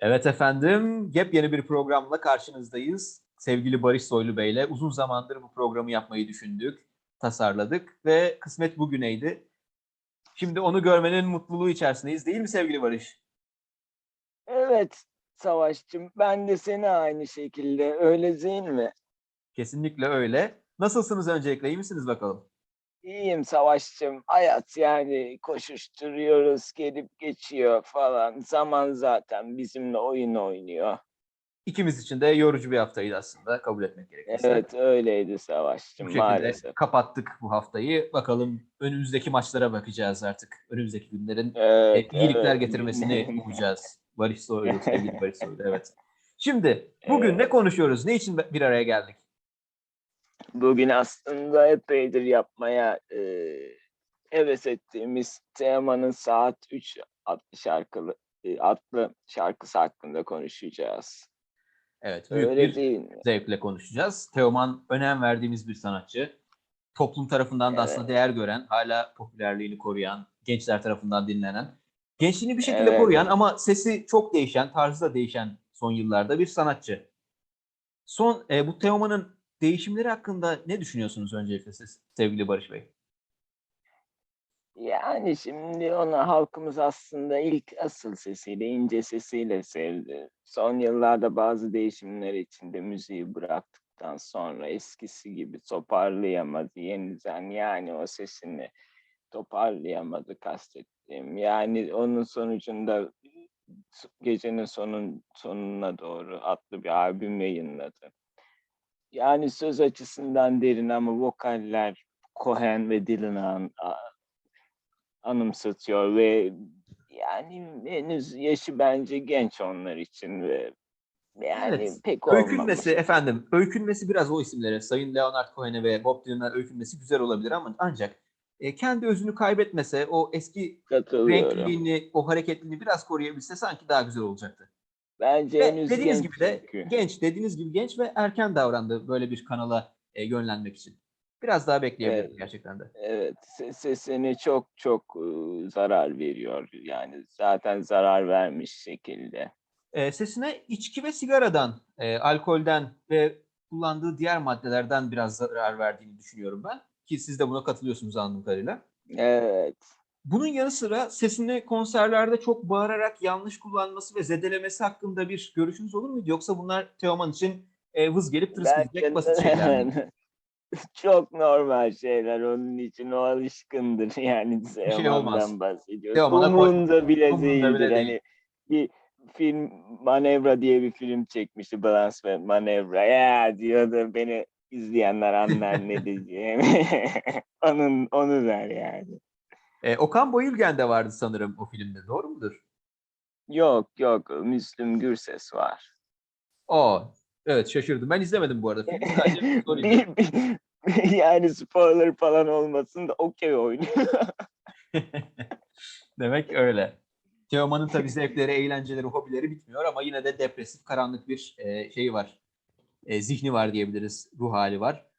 Evet efendim, yepyeni bir programla karşınızdayız. Sevgili Barış Soylu Bey'le uzun zamandır bu programı yapmayı düşündük, tasarladık ve kısmet bugüneydi. Şimdi onu görmenin mutluluğu içerisindeyiz değil mi sevgili Barış? Evet Savaşçım ben de seni aynı şekilde öyle değil mi? Kesinlikle öyle. Nasılsınız öncelikle, iyi misiniz bakalım? İyiyim Savaşçım. Hayat yani koşuşturuyoruz, gelip geçiyor falan. Zaman zaten bizimle oyun oynuyor. İkimiz için de yorucu bir haftaydı aslında, kabul etmek gerekirse. Evet öyleydi Bu Savaşçım şekilde maalesef. kapattık bu haftayı. Bakalım önümüzdeki maçlara bakacağız artık. Önümüzdeki günlerin Evet, e, iyilikler evet. getirmesini umacağız. Barış Soylu, sevgili Barış Soylu, evet. Şimdi bugün ne Evet. konuşuyoruz? Ne için bir araya geldik? Bugün aslında epeydir yapmaya e, heves ettiğimiz Teoman'ın Saat 3 adlı şarkılı e, adlı şarkısı hakkında konuşacağız. Evet, büyük Öyle bir değil mi? zevkle konuşacağız. Teoman önem verdiğimiz bir sanatçı. Toplum tarafından da aslında Evet. değer gören, hala popülerliğini koruyan, gençler tarafından dinlenen, gençliğini bir şekilde Evet. koruyan ama sesi çok değişen, tarzı da değişen son yıllarda bir sanatçı. Son e, bu Teoman'ın değişimleri hakkında ne düşünüyorsunuz öncelikle siz sevgili Barış Bey? Yani şimdi onu halkımız aslında ilk asıl sesiyle, ince sesiyle sevdi. Son yıllarda bazı değişimler içinde müziği bıraktıktan sonra eskisi gibi toparlayamadı yeniden. Yani o sesini toparlayamadı kastettiğim. Yani onun sonucunda gecenin sonun sonuna doğru adlı bir albüm yayınladı. Yani söz açısından derin ama vokaller Cohen ve Dylan'ı anımsatıyor ve yani henüz yaşı bence genç onlar için ve yani Evet, pek olmamış. Öykünmesi efendim, öykünmesi biraz o isimlere, Sayın Leonard Cohen'e ve Bob Dylan'a öykünmesi güzel olabilir ama ancak e, kendi özünü kaybetmese, o eski renkliliğini, o hareketliliğini biraz koruyabilse sanki daha güzel olacaktı. Bence Ve henüz dediğiniz genç gibi de çünkü. genç, dediğiniz gibi genç ve erken davrandı böyle bir kanala e, yönlenmek için. Biraz daha bekleyebilirdi Evet. gerçekten de. Evet, se- sesine çok çok zarar veriyor. Yani zaten zarar vermiş şekilde. E, sesine içki ve sigaradan, e, alkolden ve kullandığı diğer maddelerden biraz zarar verdiğini düşünüyorum ben. Ki siz de buna katılıyorsunuz anladığım kadarıyla. Evet. Bunun yanı sıra sesini konserlerde çok bağırarak yanlış kullanması ve zedelemesi hakkında bir görüşünüz olur muydu? Yoksa bunlar Teoman için e, vız gelip tırıs gidecek basit şeyler mi? çok normal şeyler onun için o alışkındır yani şey olmaz. Teoman'dan bahsediyoruz. Teoman'a Umurunda bile umurunda değildir. bile değil. hani bir film Manevra diye bir film çekmişti Balance ve Manevra. Ya diyordu beni izleyenler anlar ne diyeceğimi. onun onu der yani. E, Okan Bayülgen de vardı sanırım o filmde. Doğru mudur? Yok yok Müslüm Gürses var. Aa, evet şaşırdım. Ben izlemedim bu arada. Filmi sadece bir sorayım. Bir- bir- yani spoiler falan olmasın da okey oynuyor. Demek öyle. Teoman'ın tabii zevkleri, eğlenceleri, hobileri bitmiyor ama yine de depresif, karanlık bir e, şeyi var. E, zihni var diyebiliriz, ruh hali var.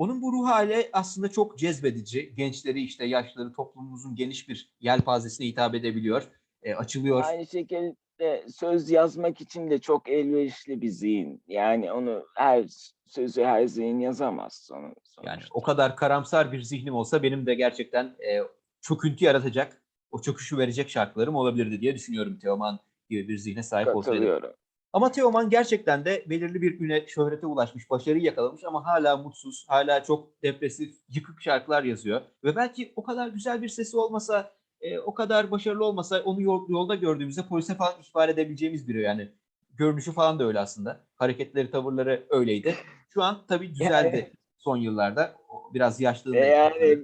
Onun bu ruh hali aslında çok cezbedici. Gençleri işte yaşları toplumumuzun geniş bir yelpazesine hitap edebiliyor. E, açılıyor. Aynı şekilde söz yazmak için de çok elverişli bir zihin. Yani onu her sözü her zihin yazamaz sonu, Yani o kadar karamsar bir zihnim olsa benim de gerçekten e, çöküntü yaratacak, o çöküşü verecek şarkılarım olabilirdi diye düşünüyorum Teoman gibi bir zihne sahip olsaydım. Ama Teoman gerçekten de belirli bir üne, şöhrete ulaşmış, başarıyı yakalamış ama hala mutsuz, hala çok depresif, yıkık şarkılar yazıyor. Ve belki o kadar güzel bir sesi olmasa, e, o kadar başarılı olmasa onu yol- yolda gördüğümüzde polise falan ihbar edebileceğimiz biri yani. Görünüşü falan da öyle aslında. Hareketleri, tavırları öyleydi. Şu an tabii düzeldi son yıllarda. Biraz yaşlılığını E yani,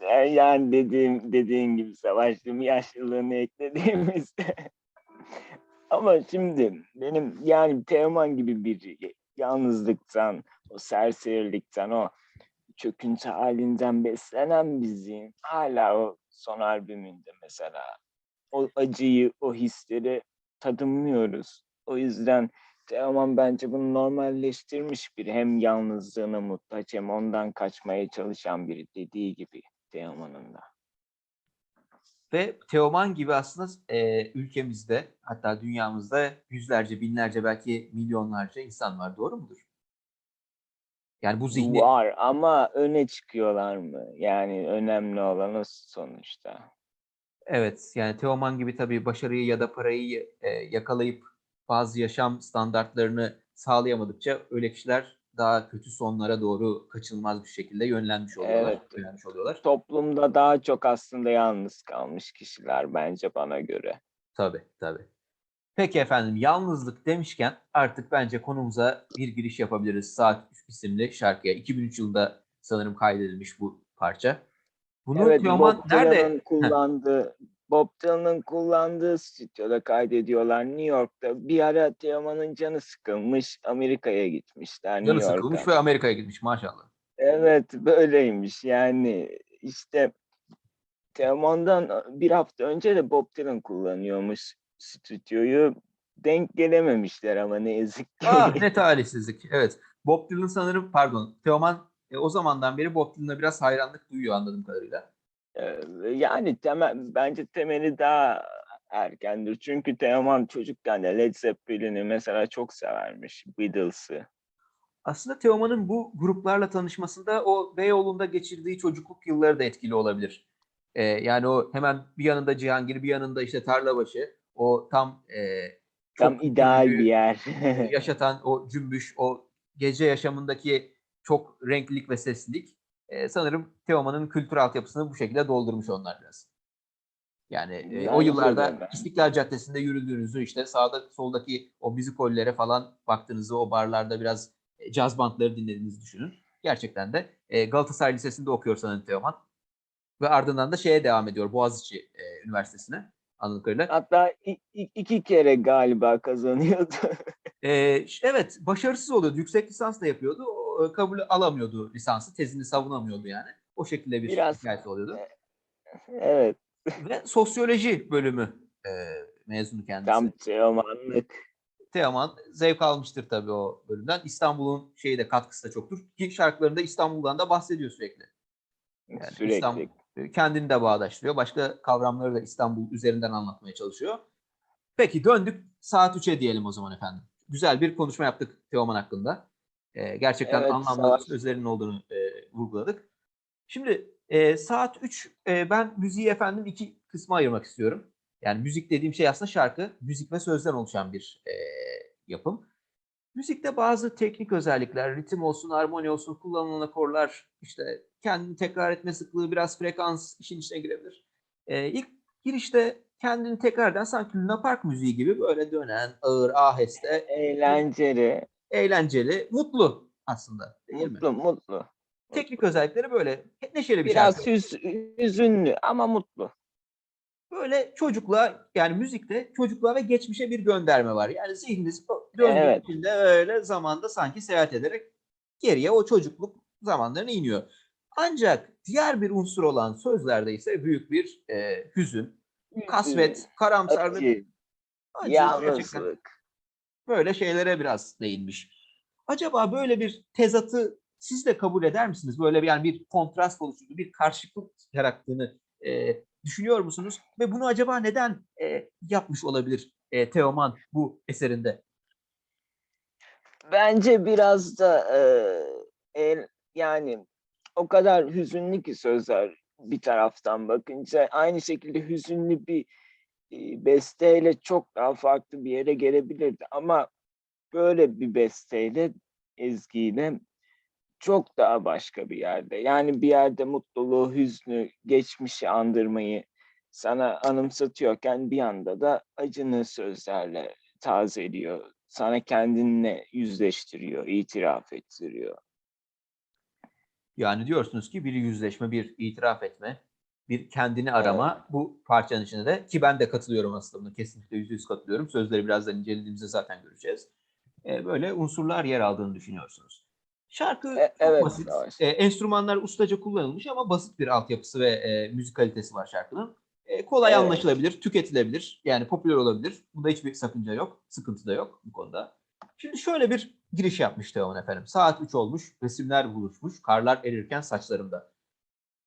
e yani dediğim dediğin gibi savaştım yaşlılığını eklediğimizde. Ama şimdi benim yani Teoman gibi bir yalnızlıktan, o serserilikten, o çöküntü halinden beslenen bir zihin hala o son albümünde mesela o acıyı, o hisleri tadımlıyoruz. O yüzden Teoman bence bunu normalleştirmiş biri. Hem yalnızlığına muhtaç hem ondan kaçmaya çalışan biri dediği gibi Teoman'ın da. Ve Teoman gibi aslında e, ülkemizde hatta dünyamızda yüzlerce, binlerce belki milyonlarca insan var. Doğru mudur? Yani bu zihni Var ama öne çıkıyorlar mı? Yani önemli olan o sonuçta. evet yani Teoman gibi tabii başarıyı ya da parayı e, yakalayıp bazı yaşam standartlarını sağlayamadıkça öyle kişiler daha kötü sonlara doğru kaçınılmaz bir şekilde yönlenmiş oluyorlar. Evet. Yönlenmiş oluyorlar. Toplumda daha çok aslında yalnız kalmış kişiler bence bana göre. Tabii tabii. Peki efendim yalnızlık demişken artık bence konumuza bir giriş yapabiliriz. Saat 3 isimli şarkıya. 2003 yılında sanırım kaydedilmiş bu parça. Bunu evet, Teoman nerede? Kullandığı Bob Dylan'ın kullandığı stüdyoda kaydediyorlar New York'ta. Bir ara Teoman'ın canı sıkılmış, Amerika'ya gitmişler Canı New sıkılmış ve Amerika'ya gitmiş maşallah. Evet, böyleymiş. Yani işte Teoman'dan bir hafta önce de Bob Dylan kullanıyormuş stüdyoyu. Denk gelememişler ama ne yazık ki. Ah ne talihsizlik. Evet. Bob Dylan sanırım pardon Teoman e, o zamandan beri Bob Dylan'a biraz hayranlık duyuyor anladığım kadarıyla. Yani temel, bence temeli daha erkendir. Çünkü Teoman çocukken de Led Zeppelin'i mesela çok severmiş. Beatles'ı. Aslında Teoman'ın bu gruplarla tanışmasında o Beyoğlu'nda geçirdiği çocukluk yılları da etkili olabilir. Ee, yani o hemen bir yanında Cihangir, bir yanında işte Tarlabaşı. O tam e, Tam ideal bir yer. yaşatan o cümbüş, o gece yaşamındaki çok renklilik ve seslilik e, sanırım Teoman'ın kültür altyapısını bu şekilde doldurmuş onlar biraz. Yani e, o yıllarda. İstiklal Caddesi'nde yürüdüğünüzü işte sağda soldaki o müzikollere falan baktığınızı o barlarda biraz e, caz bantları dinlediğinizi düşünün. Gerçekten de e, Galatasaray Lisesi'nde okuyor sanırım Teoman. Ve ardından da şeye devam ediyor Boğaziçi e, Üniversitesi'ne anladığım kadarıyla. Hatta iki kere galiba kazanıyordu. Ee, evet, başarısız oluyordu. Yüksek lisans da yapıyordu. E, kabul alamıyordu lisansı. Tezini savunamıyordu yani. O şekilde bir Biraz- hikayesi oluyordu. evet, Ve sosyoloji bölümü e, mezunu kendisi. tam Teoman'lık. Teoman zevk almıştır tabii o bölümden. İstanbul'un şeyi de katkısı da çoktur. Ki şarkılarında İstanbul'dan da bahsediyor sürekli. Yani Sürekli. İstanbul- E, Kendini de bağdaştırıyor. Başka kavramları da İstanbul üzerinden anlatmaya çalışıyor. Peki döndük saat 3'e diyelim o zaman efendim. Güzel bir konuşma yaptık Teoman hakkında. Ee, gerçekten Evet, anlamlı savaş- sözlerin olduğunu e, vurguladık. Şimdi e, saat 3 e, ben müziği efendim iki kısma ayırmak istiyorum. Yani müzik dediğim şey aslında şarkı, müzik ve sözden oluşan bir e, yapım. Müzikte bazı teknik özellikler, ritim olsun, armoni olsun, kullanılan akorlar, işte kendini tekrar etme sıklığı, biraz frekans işin içine girebilir. Ee, ilk girişte kendini tekrar eden sanki Luna Park müziği gibi böyle dönen, ağır, aheste, Eğlenceli, eğlenceli, mutlu aslında değil mi? mutlu, mutlu. Teknik özellikleri böyle neşeli bir Biraz şarkı. hüz, hüzünlü ama mutlu. Böyle çocukluğa yani müzikte çocukluğa ve geçmişe bir gönderme var. Yani zihniniz döndüğü Evet. içinde öyle zamanda sanki seyahat ederek geriye o çocukluk zamanlarına iniyor. Ancak diğer bir unsur olan sözlerde ise büyük bir e, hüzün, kasvet, karamsarlık, Acı, yalnızlık. Böyle şeylere biraz değinmiş. Acaba böyle bir tezatı siz de kabul eder misiniz? Böyle bir yani bir kontrast oluşturduğu, bir karşılık yarattığını e, düşünüyor musunuz? Ve bunu acaba neden e, yapmış olabilir e, Teoman bu eserinde? Bence biraz da eee, el, yani o kadar hüzünlü ki sözler bir taraftan bakınca aynı şekilde hüzünlü bir e, besteyle çok daha farklı bir yere gelebilirdi ama böyle bir besteyle ezgiyle çok daha başka bir yerde. Yani bir yerde mutluluğu, hüznü, geçmişi andırmayı sana anımsatıyorken bir anda da acını sözlerle tazeliyor. Sana kendinle yüzleştiriyor, itiraf ettiriyor. Yani diyorsunuz ki bir yüzleşme, bir itiraf etme, bir kendini arama bu parçanın içinde de ki ben de katılıyorum aslında buna kesinlikle yüzde yüz katılıyorum. Sözleri birazdan incelediğimizde zaten göreceğiz. E, böyle unsurlar yer aldığını düşünüyorsunuz. Şarkı E- evet, basit. E, enstrümanlar ustaca kullanılmış ama basit bir altyapısı ve e, müzikalitesi var şarkının. E, kolay Evet. anlaşılabilir, tüketilebilir. Yani popüler olabilir. Bunda hiçbir sakınca yok. Sıkıntı da yok bu konuda. Şimdi şöyle bir giriş yapmış Teoman efendim. Saat 3 olmuş, resimler buluşmuş, karlar erirken saçlarımda.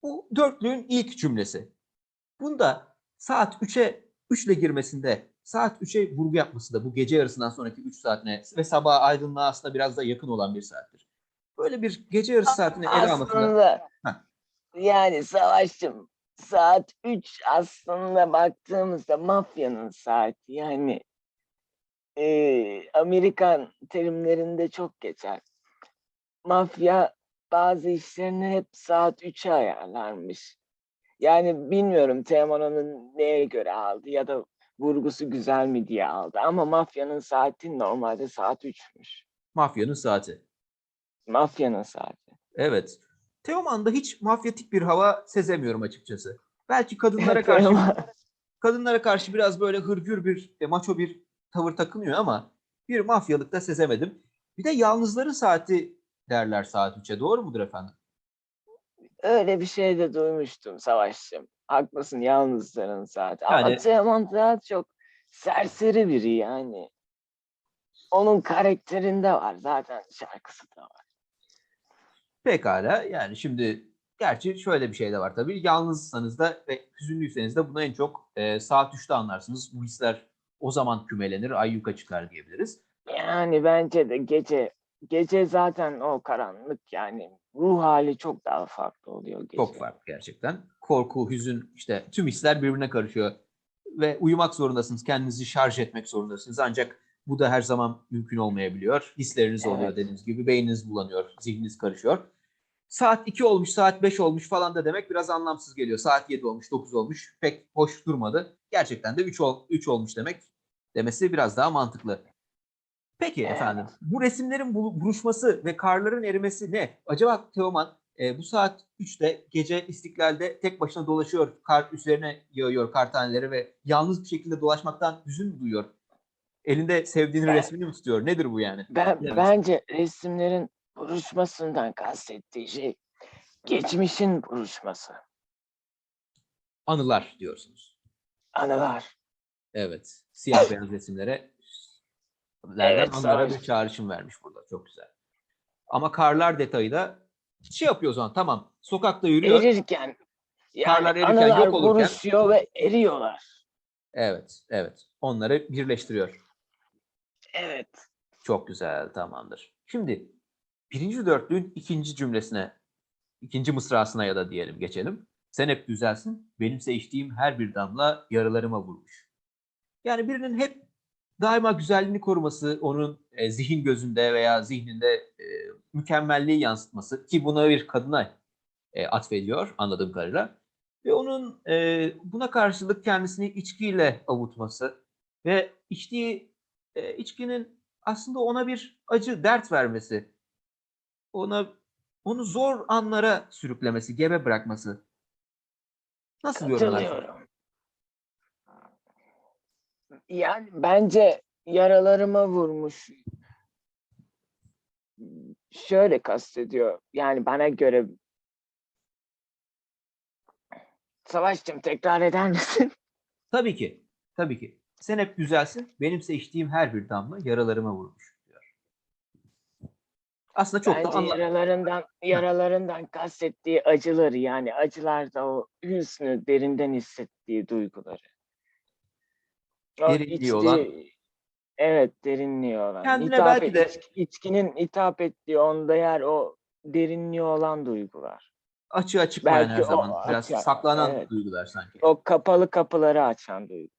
Bu dörtlüğün ilk cümlesi. Bunda saat 3'e 3 ile girmesinde saat 3'e vurgu yapması da bu gece yarısından sonraki 3 saatine ve sabah aydınlığa aslında biraz da yakın olan bir saattir. Böyle bir gece yarısı saatini ele almasında yani savaşçım saat 3 aslında baktığımızda mafyanın saati yani eee, Amerikan terimlerinde çok geçer. Mafya bazı işlerini hep saat 3'e ayarlarmış. Yani bilmiyorum Teoman'ın neye göre aldı ya da vurgusu güzel mi diye aldı ama mafyanın saati normalde saat 3'müş. mafyanın saati. Mafyanın saati. Evet. Teoman'da hiç mafyatik bir hava sezemiyorum açıkçası. Belki kadınlara karşı Teoman- kadınlara karşı biraz böyle hırgür bir e, maço bir tavır takınıyor ama bir mafyalık da sezemedim. Bir de yalnızların saati derler saat 3'e. Doğru mudur efendim? Öyle bir şey de duymuştum Savaş'cığım. Haklısın yalnızların saati. Ama Yani- Teoman daha çok serseri biri yani. Onun karakterinde var zaten şarkısı da var. Pekala. Yani şimdi gerçi şöyle bir şey de var tabii. Yalnızsanız da ve hüzünlüyseniz de bunu en çok e, saat 3'te anlarsınız. Bu hisler o zaman kümelenir, ayyuka çıkar diyebiliriz. Yani bence de gece gece zaten o karanlık yani ruh hali çok daha farklı oluyor gece. Çok farklı gerçekten. Korku, hüzün işte tüm hisler birbirine karışıyor. Ve uyumak zorundasınız. Kendinizi şarj etmek zorundasınız. Ancak bu da her zaman mümkün olmayabiliyor. Hisleriniz oluyor Evet. dediğiniz gibi. Beyniniz bulanıyor, zihniniz karışıyor. Saat 2 olmuş, saat 5 olmuş falan da demek biraz anlamsız geliyor. Saat 7 olmuş, 9 olmuş. Pek hoş durmadı. Gerçekten de 3, ol, 3 olmuş demek demesi biraz daha mantıklı. Peki efendim, bu resimlerin buluşması ve karların erimesi ne? Acaba Teoman e, bu saat 3'te gece İstiklal'de tek başına dolaşıyor, kar üzerine yağıyor kar taneleri ve yalnız bir şekilde dolaşmaktan hüzün mü duyuyor? Elinde sevdiğinin Ben- resmini mi tutuyor? Nedir bu yani? Ben bence resimlerin buruşmasından kastettiği şey geçmişin buruşması. Anılar diyorsunuz. Anılar. Evet. Siyah beyaz resimlere lerden Evet, anılara sağ- bir çağrışım vermiş burada. Çok güzel. Ama karlar detayı da şey yapıyor o zaman tamam. Sokakta yürüyor. Erirken yani Karlar erirken, yok olurken- buruşuyor ve eriyorlar. Evet, evet. Onları birleştiriyor. Evet. Çok güzel, tamamdır. Şimdi birinci dörtlüğün ikinci cümlesine, ikinci mısrasına ya da diyelim geçelim. Sen hep güzelsin, benimse içtiğim her bir damla yaralarıma vurmuş. Yani birinin hep daima güzelliğini koruması, onun e, zihin gözünde veya zihninde e, mükemmelliği yansıtması ki buna bir kadına e, atfediyor anladığım kadarıyla. Ve onun e, buna karşılık kendisini içkiyle avutması ve içtiği e, içkinin aslında ona bir acı, dert vermesi, ona onu zor anlara sürüklemesi, gebe bırakması. Nasıl yorumlarsın? Yani bence yaralarıma vurmuş. Şöyle kastediyor. Yani bana göre Savaşçım tekrar eder misin? Tabii ki, tabii ki. Sen hep güzelsin, benimse içtiğim her bir damla yaralarıma vurmuş diyor. Aslında çok da Bence anla- yaralarından yaralarından kastettiği acıları yani acılarda o hüsnü derinden hissettiği duyguları. O Derinliği olan- Evet derinliği olan. Kendine Hitap belki et- de- iç- içkinin hitap ettiği onda yer o derinliği olan duygular. açığa çıkmayan her Belki o zaman. Biraz açığa- saklanan evet. duygular sanki. O kapalı kapıları açan duygu.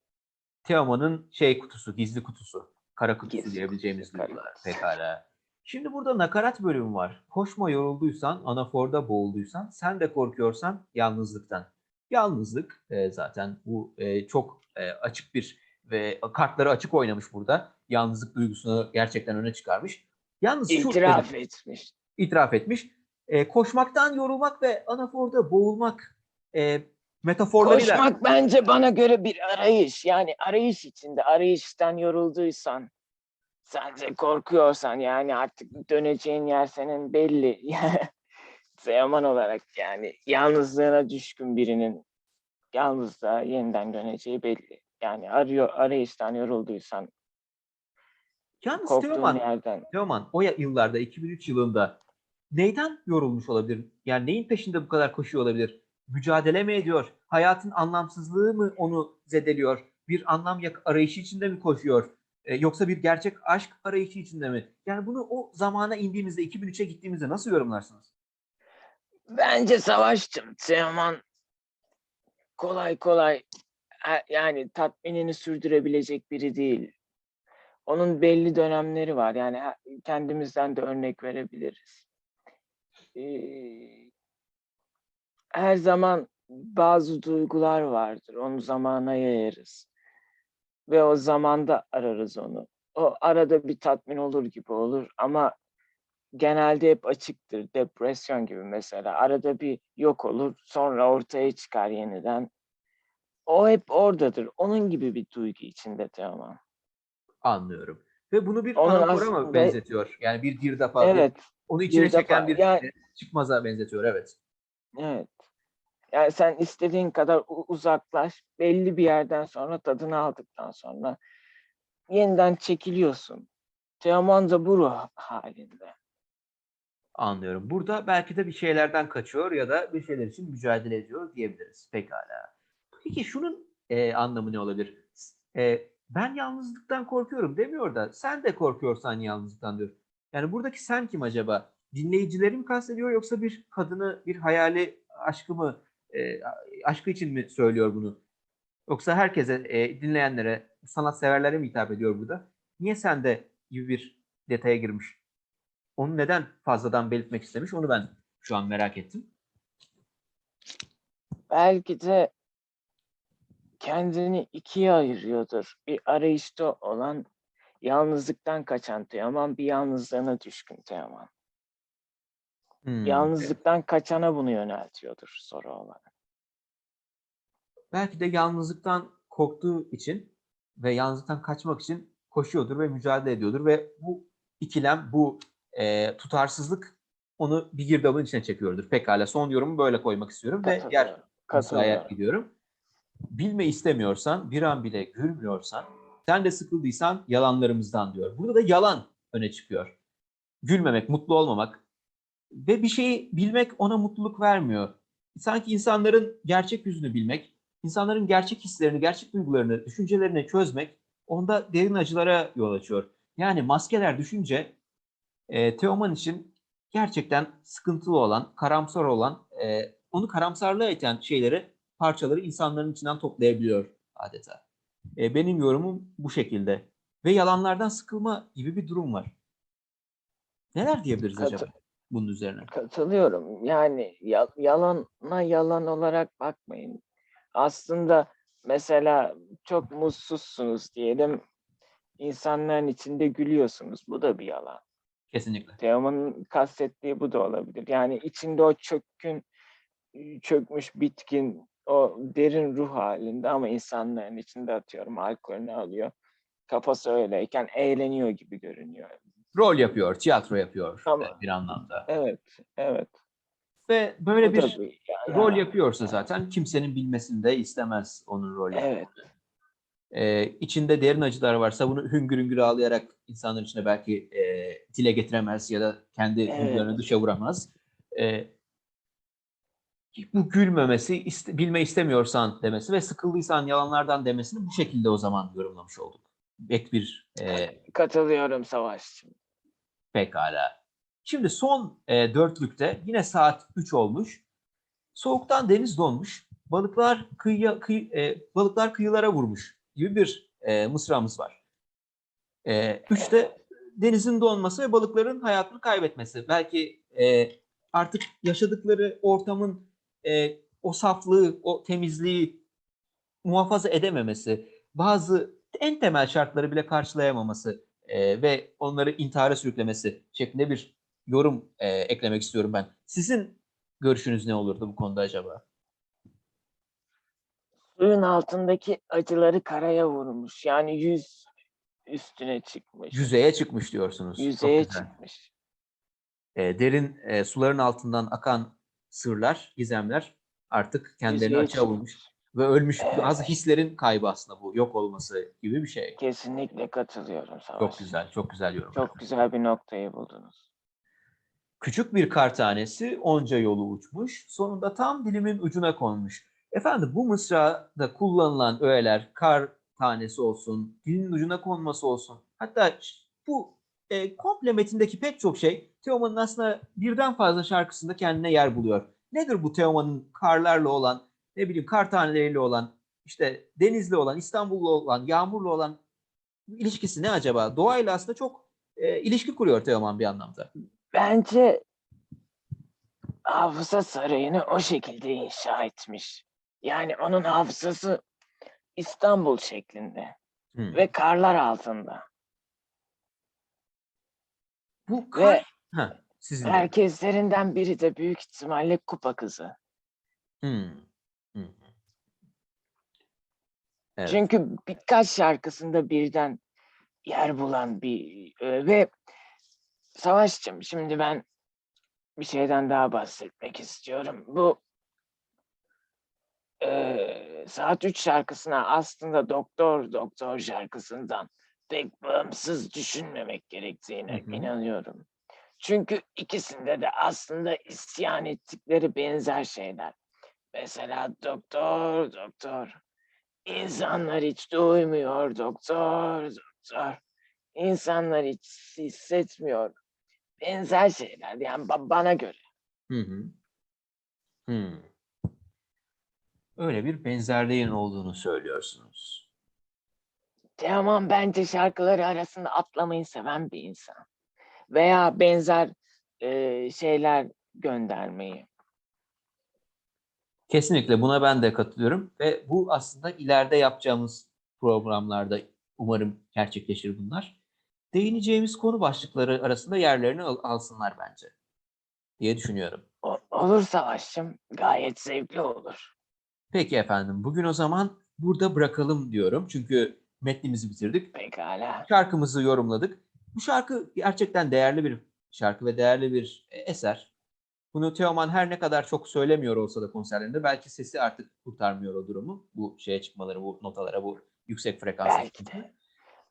Teoman'ın şey kutusu, gizli kutusu. Kara kutusu Gizli diyebileceğimiz kutusu, duygular. kutusu. Pekala. Şimdi burada nakarat bölümü var. Koşma yorulduysan, anaforda boğulduysan, sen de korkuyorsan yalnızlıktan. Yalnızlık e, zaten bu e, çok e, açık bir ve kartları açık oynamış burada. Yalnızlık duygusunu gerçekten öne çıkarmış. Yalnız şu İtiraf etmiş. itiraf etmiş. E, koşmaktan yorulmak ve anaforda boğulmak e, metaforlarıyla Koşmak bence bana göre bir arayış. Yani arayış içinde arayıştan yorulduysan sadece korkuyorsan yani artık döneceğin yer senin belli. Teoman olarak yani yalnızlığına düşkün birinin yalnızlığa yeniden döneceği belli. Yani arıyor arayıştan yorulduysan Yalnız korktuğun Teoman, yerden Teoman o ya- yıllarda 2003 yılında neyden yorulmuş olabilir? Yani neyin peşinde bu kadar koşuyor olabilir? Mücadele mi ediyor? Hayatın anlamsızlığı mı onu zedeliyor? Bir anlam arayışı içinde mi koşuyor? E, yoksa bir gerçek aşk arayışı içinde mi? Yani bunu o zamana indiğimizde 2003'e gittiğimizde nasıl yorumlarsınız? Bence Savaşçım Teoman kolay kolay yani tatminini sürdürebilecek biri değil. Onun belli dönemleri var. Yani kendimizden de örnek verebiliriz. Ee, her zaman bazı duygular vardır. Onu zamana yayarız. Ve o zamanda ararız onu. O arada bir tatmin olur gibi olur ama genelde hep açıktır. Depresyon gibi mesela. Arada bir yok olur, sonra ortaya çıkar yeniden. O hep oradadır. Onun gibi bir duygu içinde Teoman. Anlıyorum. Ve bunu bir Onun aslında- benzetiyor? Yani bir girdapa, bir- Evet, onu içine girdapa. çeken bir Yani- e, çıkmaza benzetiyor. Evet. evet. Yani sen istediğin kadar u- uzaklaş, belli bir yerden sonra tadını aldıktan sonra yeniden çekiliyorsun. Teoman da bu ruh halinde. Anlıyorum. Burada belki de bir şeylerden kaçıyor ya da bir şeyler için mücadele ediyor diyebiliriz. Pekala. Peki şunun e, anlamı ne olabilir? E, ben yalnızlıktan korkuyorum demiyor da sen de korkuyorsan yalnızlıktan diyor. Yani buradaki sen kim acaba? Dinleyicileri mi kastediyor yoksa bir kadını, bir hayali aşkı mı, e, aşkı için mi söylüyor bunu? Yoksa herkese, e, dinleyenlere, sanatseverlere mi hitap ediyor burada? Niye sen de gibi bir detaya girmiş? Onu neden fazladan belirtmek istemiş onu ben şu an merak ettim. belki de kendini ikiye ayırıyordur. Bir arayışta olan yalnızlıktan kaçan Teoman, bir yalnızlığına düşkün Teoman. Hmm. Yalnızlıktan kaçana bunu yöneltiyordur soru olarak. Belki de yalnızlıktan korktuğu için ve yalnızlıktan kaçmak için koşuyordur ve mücadele ediyordur ve bu ikilem, bu e, tutarsızlık onu bir girdabın içine çekiyordur. Pekala son yorumu böyle koymak istiyorum ve diğer Katılıyorum. gidiyorum. Bilme istemiyorsan, bir an bile gülmüyorsan, sen de sıkıldıysan yalanlarımızdan diyor. Burada da yalan öne çıkıyor. Gülmemek, mutlu olmamak ve bir şeyi bilmek ona mutluluk vermiyor. Sanki insanların gerçek yüzünü bilmek, insanların gerçek hislerini, gerçek duygularını, düşüncelerini çözmek onda derin acılara yol açıyor. Yani maskeler düşünce e, Teoman için gerçekten sıkıntılı olan, karamsar olan, e, onu karamsarlığa iten şeyleri, parçaları insanların içinden toplayabiliyor adeta. E, benim yorumum bu şekilde. Ve yalanlardan sıkılma gibi bir durum var. Neler diyebiliriz Katı- acaba bunun üzerine? Katılıyorum. Yani ya- yalana yalan olarak bakmayın. Aslında mesela çok mutsuzsunuz diyelim. İnsanların içinde gülüyorsunuz. Bu da bir yalan. Kesinlikle. Teoman'ın kastettiği bu da olabilir. Yani içinde o çökkün, çökmüş, bitkin, o derin ruh halinde ama insanların içinde atıyorum alkolünü alıyor. Kafası öyleyken eğleniyor gibi görünüyor. Rol yapıyor, tiyatro yapıyor Ama- e, bir anlamda. Evet, evet. Ve böyle Bu bir bir ya- rol yapıyorsa zaten kimsenin bilmesini de istemez onun rolü. Evet, Ee, içinde derin acılar varsa bunu hüngür hüngür ağlayarak insanların içine belki e, dile getiremez ya da kendi Evet. dışa vuramaz. Ee, bu gülmemesi, iste- bilme istemiyorsan demesi ve sıkıldıysan yalanlardan demesini bu şekilde o zaman yorumlamış olduk. Ek bir e, katılıyorum Savaşçım. Pekala. Şimdi son e, dörtlükte yine saat 3 olmuş. Soğuktan deniz donmuş. Balıklar kıyıya kıy, e, balıklar kıyılara vurmuş gibi bir e, mısramız var. E, üçte denizin donması ve balıkların hayatını kaybetmesi. Belki e, artık yaşadıkları ortamın e, o saflığı, o temizliği muhafaza edememesi, bazı en temel şartları bile karşılayamaması e, ve onları intihara sürüklemesi şeklinde bir yorum e, eklemek istiyorum ben. Sizin görüşünüz ne olurdu bu konuda acaba? Suyun altındaki acıları karaya vurmuş. Yani yüz üstüne çıkmış. Yüzeye çıkmış diyorsunuz. Yüzeye çıkmış. E, derin e, suların altından akan sırlar, gizemler artık kendilerini Yüzeye açığa vurmuş ve ölmüş Evet. bazı hislerin kaybı aslında bu yok olması gibi bir şey. Kesinlikle katılıyorum Savaş. Çok güzel, çok güzel yorum. Çok güzel bir noktayı buldunuz. Küçük bir kar tanesi onca yolu uçmuş, sonunda tam dilimin ucuna konmuş. Efendim bu mısrada kullanılan öğeler kar tanesi olsun, dilin ucuna konması olsun. Hatta bu e, komple metindeki pek çok şey Teoman'ın aslında birden fazla şarkısında kendine yer buluyor. Nedir bu Teoman'ın karlarla olan, ne bileyim kar taneleriyle olan, işte denizli olan, İstanbul'la olan, yağmurlu olan ilişkisi ne acaba? Doğayla aslında çok e, ilişki kuruyor Teoman bir anlamda. Bence hafıza sarayını o şekilde inşa etmiş. Yani onun hafızası İstanbul şeklinde Hmm. ve karlar altında. Bu Ve. Ha, sizin de. herkeslerinden biri de büyük ihtimalle Kupa Kızı. Hmm. Evet. Çünkü birkaç şarkısında birden yer bulan bir e, ve Savaşçım şimdi ben bir şeyden daha bahsetmek istiyorum. Bu e, Saat 3 şarkısına aslında Doktor Doktor şarkısından pek bağımsız düşünmemek gerektiğine Hı hı. inanıyorum. Çünkü ikisinde de aslında isyan ettikleri benzer şeyler. Mesela doktor, doktor. İnsanlar hiç duymuyor doktor, doktor. İnsanlar hiç hissetmiyor. Benzer şeyler yani ba- bana göre. Hı hı. Hmm. Öyle bir benzerliğin olduğunu söylüyorsunuz. Teoman bence şarkıları arasında atlamayı seven bir insan. Veya benzer e, şeyler göndermeyi. Kesinlikle buna ben de katılıyorum ve bu aslında ileride yapacağımız programlarda umarım gerçekleşir bunlar. Değineceğimiz konu başlıkları arasında yerlerini al- alsınlar bence diye düşünüyorum. O- olur Savaşçım gayet zevkli olur. Peki efendim bugün o zaman burada bırakalım diyorum çünkü metnimizi bitirdik. Pekala. şarkımızı yorumladık. Bu şarkı gerçekten değerli bir şarkı ve değerli bir eser. Bunu Teoman her ne kadar çok söylemiyor olsa da konserlerinde belki sesi artık kurtarmıyor o durumu. Bu şeye çıkmaları, bu notalara, bu yüksek frekansa Belki de.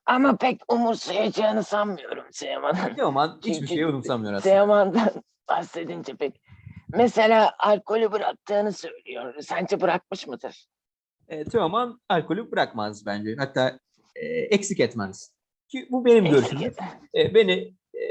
Ama pek umursayacağını sanmıyorum Teoman'ın. Teoman hiçbir şeyi önemsemiyor aslında. Teoman'dan bahsedince pek. Mesela alkolü bıraktığını söylüyor. Sence bırakmış mıdır? E, Teoman alkolü bırakmaz bence. Hatta e, eksik etmez. Ki bu benim görüşüm. E, beni e,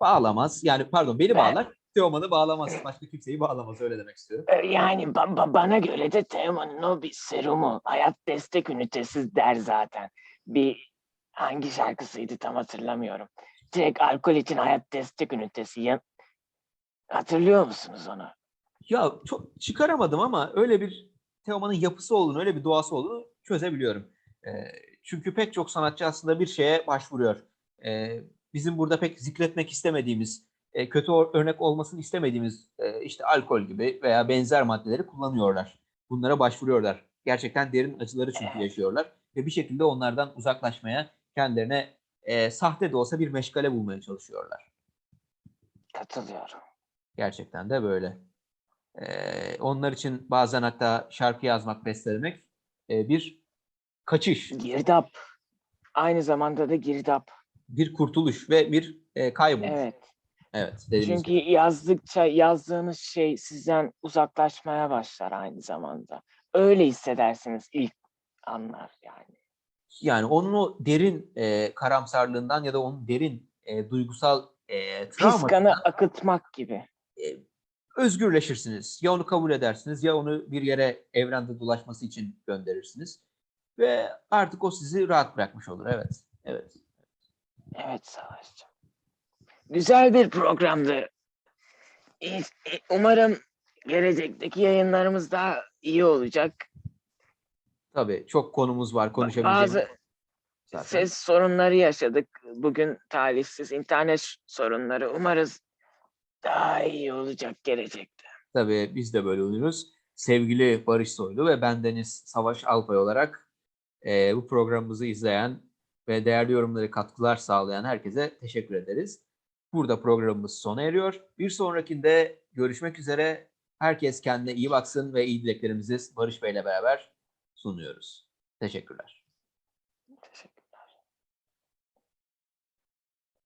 bağlamaz. Yani pardon beni Ben- bağlar. Teoman'ı bağlamaz. Başka kimseyi bağlamaz. Öyle demek istiyorum. Ee, Yani ba- ba- bana göre de Teoman'ın o bir serumu, hayat destek ünitesi der zaten. Bir hangi şarkısıydı tam hatırlamıyorum. Direkt alkol için hayat destek ünitesi. Ya, hatırlıyor musunuz onu? Ya çok çıkaramadım ama öyle bir Teoman'ın yapısı olduğunu, öyle bir doğası olduğunu çözebiliyorum. Ee, çünkü pek çok sanatçı aslında bir şeye başvuruyor. Ee, bizim burada pek zikretmek istemediğimiz, e, kötü örnek olmasını istemediğimiz e, işte alkol gibi veya benzer maddeleri kullanıyorlar. Bunlara başvuruyorlar. Gerçekten derin acıları çünkü yaşıyorlar ve bir şekilde onlardan uzaklaşmaya kendilerine e, sahte de olsa bir meşgale bulmaya çalışıyorlar. Katılıyorum. Gerçekten de böyle. Ee, onlar için bazen hatta şarkı yazmak, bestelemek e, bir kaçış, Girdap. Aynı zamanda da girdap. bir kurtuluş ve bir e, kayboluş. Evet, Evet. Çünkü gibi. yazdıkça yazdığınız şey sizden uzaklaşmaya başlar aynı zamanda. Öyle hissedersiniz ilk anlar yani. Yani onun o derin e, karamsarlığından ya da onun derin e, duygusal e, Piskanı travmasından akıtmak gibi. e, özgürleşirsiniz. Ya onu kabul edersiniz ya onu bir yere evrende dolaşması için gönderirsiniz. Ve artık o sizi rahat bırakmış olur. Evet, evet. Evet Savaşçım. Güzel bir programdı. İ- Umarım gelecekteki yayınlarımız daha iyi olacak. Tabii çok konumuz var konuşabileceğimiz. Bazı zaten. ses sorunları yaşadık. Bugün talihsiz internet sorunları. Umarız daha iyi olacak gelecekte. Tabii biz de böyle oluyoruz. Sevgili Barış Soylu ve bendeniz Savaş Alpay olarak e, bu programımızı izleyen ve değerli yorumları katkılar sağlayan herkese teşekkür ederiz. Burada programımız sona eriyor. Bir sonrakinde görüşmek üzere. Herkes kendine iyi baksın ve iyi dileklerimizi Barış Bey'le beraber sunuyoruz. Teşekkürler. Teşekkür